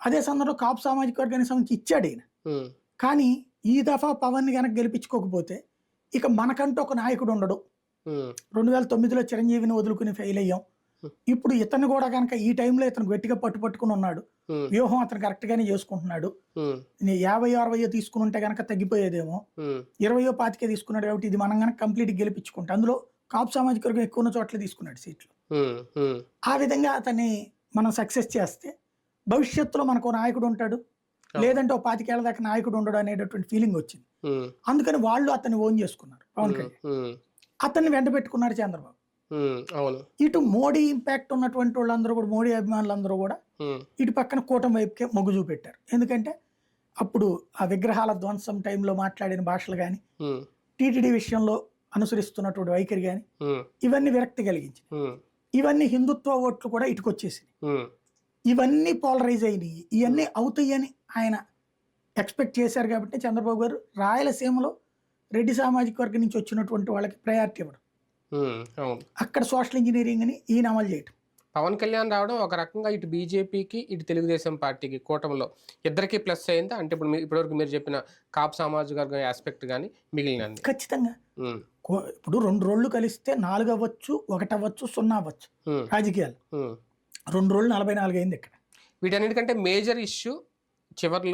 అదే సందర్భంలో కాపు సామాజిక వర్గానికి సంబంధించి ఇచ్చాడు ఈయన. కానీ ఈ దఫా పవన్ కనుక గెలిపించుకోకపోతే ఇక మనకంటూ ఒక నాయకుడు ఉండడు. రెండు వేల తొమ్మిదిలో చిరంజీవిని వదులుకుని ఫెయిల్ అయ్యాం. ఇప్పుడు ఇతను కూడా కనుక ఈ టైంలో ఇతను గట్టిగా పట్టు పట్టుకుని ఉన్నాడు వ్యూహం అతను కరెక్ట్ గానే చేసుకుంటున్నాడు యాభై అరవయో తీసుకుని ఉంటే కనుక తగ్గిపోయేదేమో. ఇరవయో పాతికే తీసుకున్నాడు కాబట్టి ఇది మనం కనుక కంప్లీట్ గెలిపించుకుంటాం అందులో కాపు సామాజిక వర్గం ఎక్కువ ఉన్న చోట్ల తీసుకున్నాడు సీట్లు. ఆ విధంగా అతన్ని మనం సక్సెస్ చేస్తే భవిష్యత్తులో మనకు నాయకుడు ఉంటాడు. లేదంటే ఓ పాతికేళ్ళ దాకా నాయకుడు ఉండడు అనేటటువంటి ఫీలింగ్ వచ్చింది. అందుకని వాళ్ళు అతన్ని ఓన్ చేసుకున్నారు. పవన్ కళ్యాణ్. అతన్ని వెంట పెట్టుకున్నారు చంద్రబాబు. ఇటు మోడీ ఇంపాక్ట్ ఉన్నటువంటి వాళ్ళందరూ కూడా మోడీ అభిమానులందరూ కూడా ఇటు పక్కన కూటమి వైపుకే మొగ్గు చూపెట్టారు. ఎందుకంటే అప్పుడు ఆ విగ్రహాల ధ్వంసం టైంలో మాట్లాడిన భాషలు కానీ టీటీడీ విషయంలో అనుసరిస్తున్నటువంటి వైఖరి కానీ ఇవన్నీ విరక్తి కలిగించి ఇవన్నీ హిందుత్వ ఓట్లు కూడా ఇటుకొచ్చేసినాయి. ఉమ్, ఇవన్నీ పోలరైజ్ అయినాయి. ఇవన్నీ అవుతాయని ఆయన ఎక్స్పెక్ట్ చేశారు కాబట్టి చంద్రబాబు గారు రాయలసీమలో రెడ్డి సామాజిక వర్గం నుంచి వచ్చినటువంటి వాళ్ళకి ప్రయారిటీ ఇవ్వడం. అవును. అక్కడ సోషల్ ఇంజనీరింగ్ అని ఈయన అమలు చేయటం. పవన్ కళ్యాణ్ రావడం ఒక రకంగా ఇటు బీజేపీకి ఇటు తెలుగుదేశం పార్టీకి కూటమిలో ఇద్దరికి ప్లస్ అయిందా. అంటే ఇప్పుడు ఇప్పటివరకు మీరు చెప్పిన కాపు సామాజిక వర్గం ఆస్పెక్ట్ కానీ మిగిలినది ఖచ్చితంగా. కో- ఇప్పుడు రెండు రోళ్ళు కలిస్తే నాలుగు అవ్వచ్చు ఒకటి అవ్వచ్చు సున్నా అవ్వచ్చు రాజకీయాలు. రెండు రోజులు నలభై నాలుగు అయింది ఇక్కడ. వీటన్నిటికంటే మేజర్ ఇష్యూ చివర్లో